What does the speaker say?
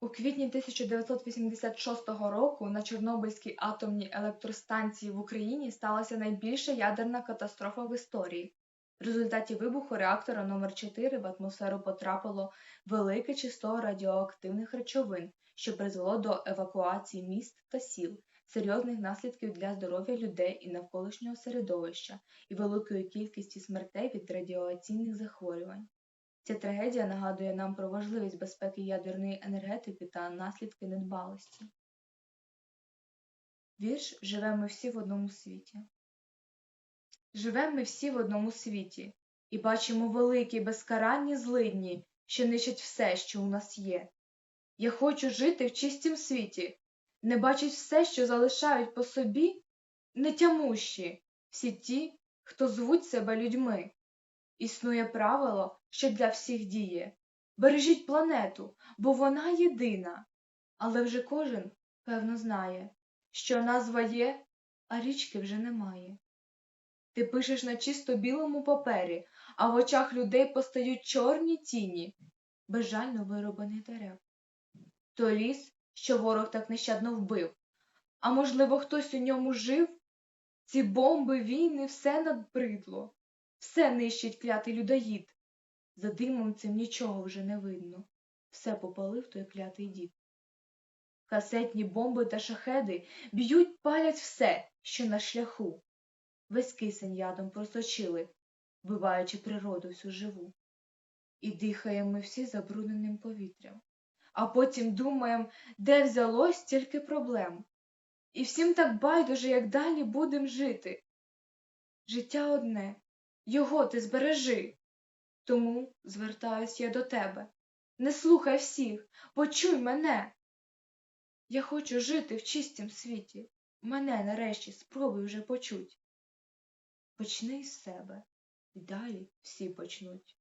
У квітні 1986 року на Чорнобильській атомній електростанції в Україні сталася найбільша ядерна катастрофа в історії. В результаті вибуху реактора номер 4 в атмосферу потрапило велике число радіоактивних речовин, що призвело до евакуації міст та сіл, серйозних наслідків для здоров'я людей і навколишнього середовища і великої кількості смертей від радіаційних захворювань. Ця трагедія нагадує нам про важливість безпеки ядерної енергетики та наслідки недбалості. Вірш Живемо всі в одному світі. Живемо ми всі в одному світі і бачимо великі безкаранні злидні, що нищать все, що у нас є. Я хочу жити в чистім світі, не бачить все, що залишають по собі нетямущі всі ті, хто звуть себе людьми. Існує правило, що для всіх діє. Бережіть планету, бо вона єдина. Але вже кожен, певно, знає, що назва є, а річки вже немає. Ти пишеш на чисто білому папері, а в очах людей постають чорні тіні, безжально вироблених дерев. То ліс, що ворог так нещадно вбив, а можливо, хтось у ньому жив? Ці бомби, війни, все надбридло. Все нищить клятий людоїд. За димом цим нічого вже не видно. Все попалив той клятий дід. Касетні бомби та шахеди б'ють, палять все, що на шляху. Весь кисень ядом просочили, вбиваючи природу всю живу. І дихаємо ми всі забрудненим повітрям. А потім думаємо, де взялось стільки проблем. І всім так байдуже, як далі будем жити. Життя одне, його ти збережи. Тому звертаюсь я до тебе. Не слухай всіх, почуй мене. Я хочу жити в чистім світі. Мене нарешті спробуй вже почуть. Почни з себе, і далі всі почнуть.